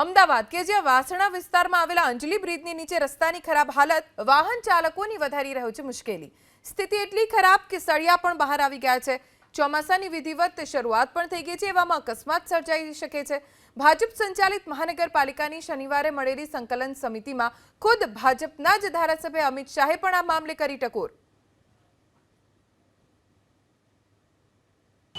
અમદાવાદ કે જ્યાં વાસણા વિસ્તારમાં આવેલા અંજલી બ્રિજની નીચે રસ્તાની ખરાબ હાલત, વાહન ચાલકોની વધારી રહ્યું છે મુશ્કેલી. સ્થિતિ એટલી ખરાબ કે સળિયા પણ બહાર આવી ગયા છે. ચોમાસાની વિધિવત શરૂઆત પણ થઈ ગઈ છે, એવામાં અકસ્માત સર્જાઈ શકે છે. ભાજપ સંચાલિત મહાનગરપાલિકાની શનિવારે મળેલી સંકલન સમિતિમાં ખુદ ભાજપના જ ધારાસભ્ય અમિત શાહે પણ આ મામલે કરી ટકોર.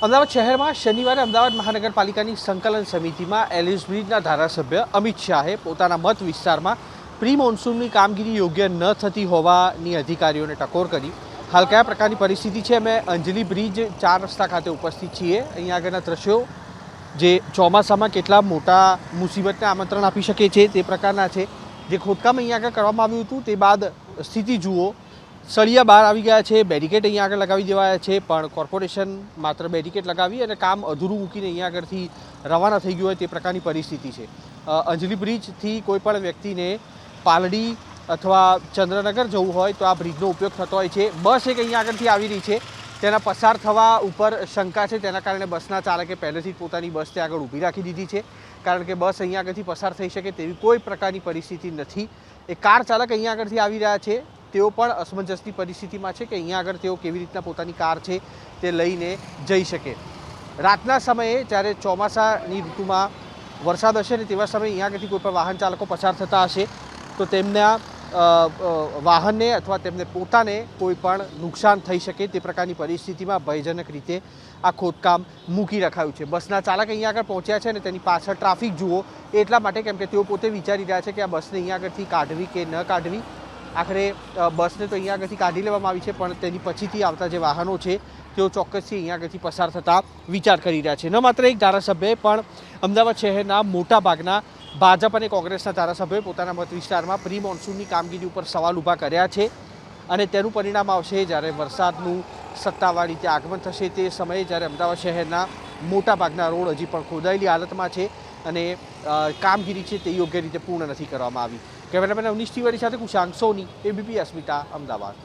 અમદાવાદ શહેરમાં શનિવારે અમદાવાદ મહાનગરપાલિકાની સંકલન સમિતિમાં એલિસ બ્રિજના ધારાસભ્ય અમિત શાહે પોતાના મત વિસ્તારમાં પ્રી મોન્સૂનની કામગીરી યોગ્ય ન થતી હોવાની અધિકારીઓને ટકોર કરી. હાલ કયા પ્રકારની પરિસ્થિતિ છે? અમે અંજલી બ્રિજ ચાર રસ્તા ખાતે ઉપસ્થિત છીએ. અહીંયા આગળના દ્રશ્યો જે ચોમાસામાં કેટલા મોટા મુસીબતને આમંત્રણ આપી શકે છે તે પ્રકારના છે. જે ખોદકામ અહીંયા આગળ કરવામાં આવ્યું હતું તે બાદ સ્થિતિ જુઓ. સળિયા બહાર આવી ગયા છે બેરિકેડ અહીંયા આગળ લગાવી દેવાયા છે, પણ કોર્પોરેશન માત્ર બેરિકેડ લગાવી અને કામ અધૂરું મૂકીને અહીંયા આગળથી રવાના થઈ ગયું હોય તે પ્રકારની પરિસ્થિતિ છે. અંજલી બ્રિજથી કોઈપણ વ્યક્તિને પાલડી અથવા ચંદ્રનગર જવું હોય તો આ બ્રિજનો ઉપયોગ થતો હોય છે. બસ એક અહીંયા આગળથી આવી રહી છે. તેના પસાર થવા ઉપર શંકા છે. તેના કારણે બસના ચાલકે પહેલેથી પોતાની બસ ત્યાં આગળ ઊભી રાખી દીધી છે. કારણ કે બસ અહીંયા આગળથી પસાર થઈ શકે તેવી કોઈ પ્રકારની પરિસ્થિતિ નથી. એ કાર ચાલક અહીંયા આગળથી આવી રહ્યા છે. તેઓ પણ અસમંજસની પરિસ્થિતિમાં છે કે અહીંયા આગળ તેઓ કેવી રીતના પોતાની કાર છે તે લઈને જઈ શકે. રાતના સમયે જ્યારે ચોમાસાની ઋતુમાં વરસાદ હશે ને તેવા સમયે અહીંયા આગળથી કોઈ પણ વાહન ચાલકો પસાર થતા હશે, તો તેમના વાહનને અથવા તેમને પોતાને કોઈ પણ નુકસાન થઈ શકે તે પ્રકારની પરિસ્થિતિમાં ભયજનક રીતે આ ખોદકામ મૂકી રખાયું છે. બસના ચાલક અહીંયા આગળ પહોંચ્યા છે અને તેની પાછળ ટ્રાફિક જુઓ એટલા માટે કેમ કે તેઓ પોતે વિચારી રહ્યા છે કે આ બસને અહીંયા આગળથી કાઢવી કે ન કાઢવી. આખરે બસને તો અહીંયા આગળથી કાઢી લેવામાં આવી છે, પણ તેની પછીથી આવતા જે વાહનો છે, તેઓ ચોક્કસથી અહીંયા આગળથી પસાર થતા વિચાર કરી રહ્યા છે. ન માત્ર એક ધારાસભ્યએ, પણ અમદાવાદ શહેરના મોટા ભાગના ભાજપ અને કોંગ્રેસના ધારાસભ્યોએ પોતાના મત વિસ્તારમાં પ્રી મોન્સૂનની કામગીરી ઉપર સવાલ ઊભા કર્યા છે અને તેનું પરિણામ આવશે જ્યારે વરસાદનું સત્તાવાર રીતે આગમન થશે તે સમયે જ્યારે અમદાવાદ શહેરના મોટા ભાગના રોડ હજી પણ ખોદાયેલી હાલતમાં છે અને કામગીરી છે તે યોગ્ય રીતે પૂર્ણ નથી કરવામાં આવી. કેમેરામેન અવનીશ તિવારી સાથે કુશાંક સોની, એબીપી અસ્મિતા, અમદાવાદ.